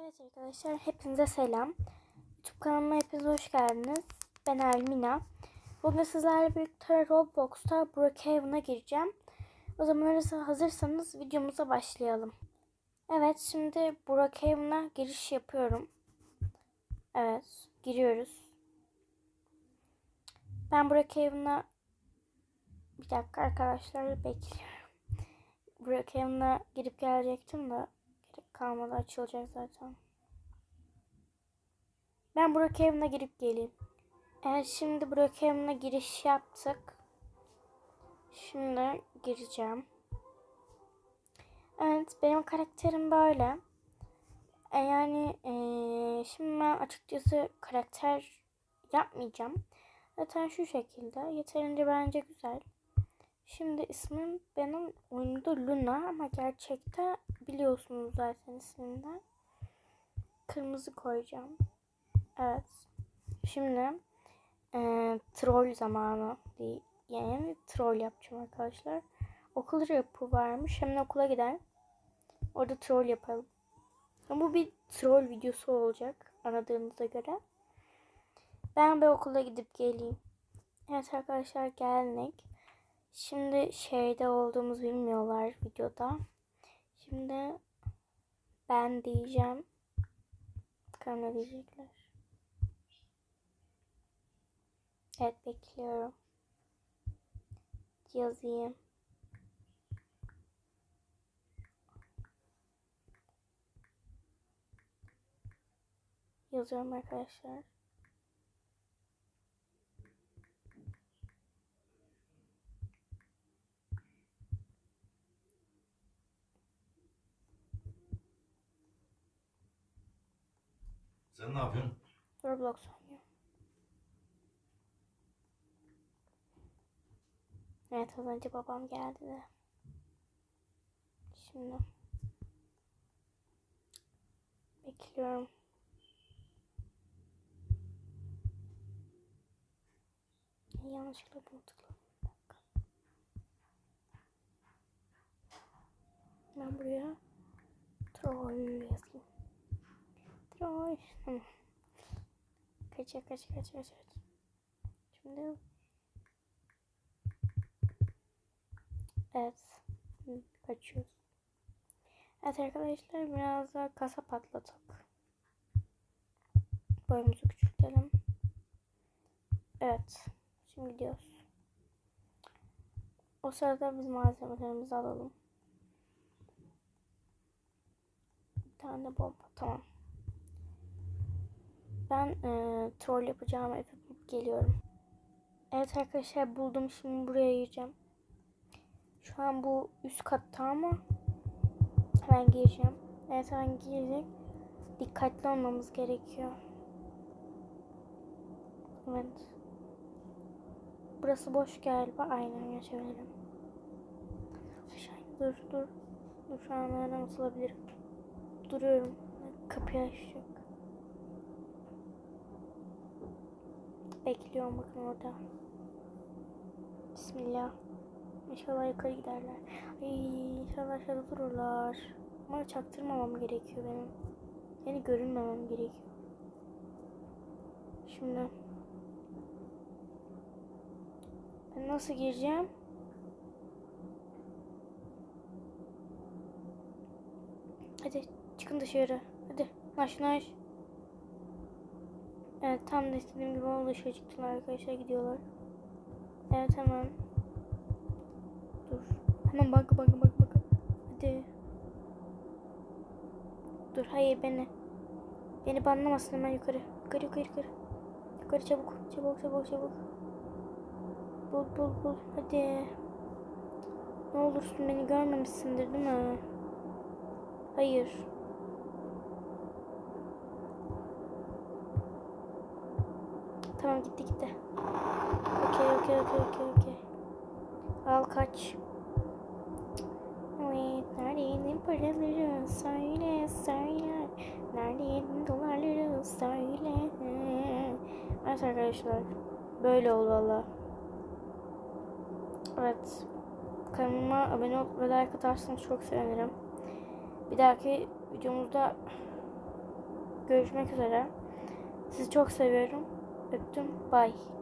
Evet arkadaşlar hepinize selam. YouTube kanalıma hepiniz hoş geldiniz. Ben Elmina. Bugün sizlerle birlikte Roblox'ta Brookhaven'a gireceğim. O zaman hazırsanız videomuza başlayalım. Evet şimdi Brookhaven'a giriş yapıyorum. Evet giriyoruz. Ben Brookhaven'a bir dakika arkadaşlar bekliyorum. Brookhaven'a girip gelecektim de kalmadı açılacak zaten. Ben Brookhaven'a girip geleyim. Evet şimdi Brookhaven'a giriş yaptık. Şimdi gireceğim. Evet benim karakterim böyle. E, yani e, şimdi ben açıkçası karakter yapmayacağım. Zaten şu şekilde. Yeterince bence güzel. Şimdi ismim benim oyunda Luna ama gerçekte biliyorsunuz zaten isminden. Kırmızı koyacağım. Evet. Şimdi e, troll zamanı değil. Yani troll yapacağım arkadaşlar. Okul yapı varmış. Hemen okula gider. Orada troll yapalım. Ama bu bir troll videosu olacak. Anladığınıza göre. Ben bir okula gidip geleyim. Evet arkadaşlar geldik. Şimdi şeyde olduğumuz bilmiyorlar videoda. Şimdi ben diyeceğim. Bakalım ne diyecekler. Evet bekliyorum. Yazayım. Yazıyorum arkadaşlar. Sen ne yapıyorsun? Roblox oynuyor. Evet az önce babam geldi de. Şimdi bekliyorum. Yanlışlıkla dakika. Ben buraya troll yazayım. Troll. Hı. Kaça kaç kaç kaç kaç. Şimdi Evet. Kaçıyoruz. Evet arkadaşlar biraz daha kasa patlatıp boyumuzu küçültelim. Evet. Şimdi gidiyoruz. O sırada biz malzemelerimizi alalım. Bir tane bomba. Tamam. Ben e, troll yapacağım yapıp geliyorum. Evet arkadaşlar buldum. Şimdi buraya gireceğim. Şu an bu üst katta ama hemen gireceğim. Evet hemen girdik. Dikkatli olmamız gerekiyor. Evet. Burası boş galiba. Aynen geçebilirim. Dur dur. Dur şu an nereden atılabilirim. Duruyorum. Kapıyı açacak. Bekliyorum bakın orada. Bismillah. İnşallah yukarı giderler. Ay, inşallah aşağıda dururlar. Ama çaktırmamam gerekiyor benim. Yani görünmemem gerekiyor. Şimdi ben nasıl gireceğim? Hadi çıkın dışarı. Hadi naş naş. Evet tam da istediğim gibi oldu dışarı çıktılar arkadaşlar gidiyorlar. Evet hemen. Dur. Hemen bak bak bak bak. Hadi. Dur hayır beni. Beni banlamasın hemen yukarı. Yukarı yukarı yukarı. Yukarı çabuk çabuk çabuk çabuk. Bul bul bul hadi. Ne olursun beni görmemişsindir değil mi? Hayır. Tamam gitti gitti. Okey okey okey okey okey. Al kaç. Evet nerede yedin paraları söyle söyle. Nerede yedin dolarları söyle. Evet arkadaşlar. Böyle oldu valla. Evet. Kanalıma abone olup ve like atarsanız çok sevinirim. Bir dahaki videomuzda görüşmek üzere. Sizi çok seviyorum. Öptüm. Bye.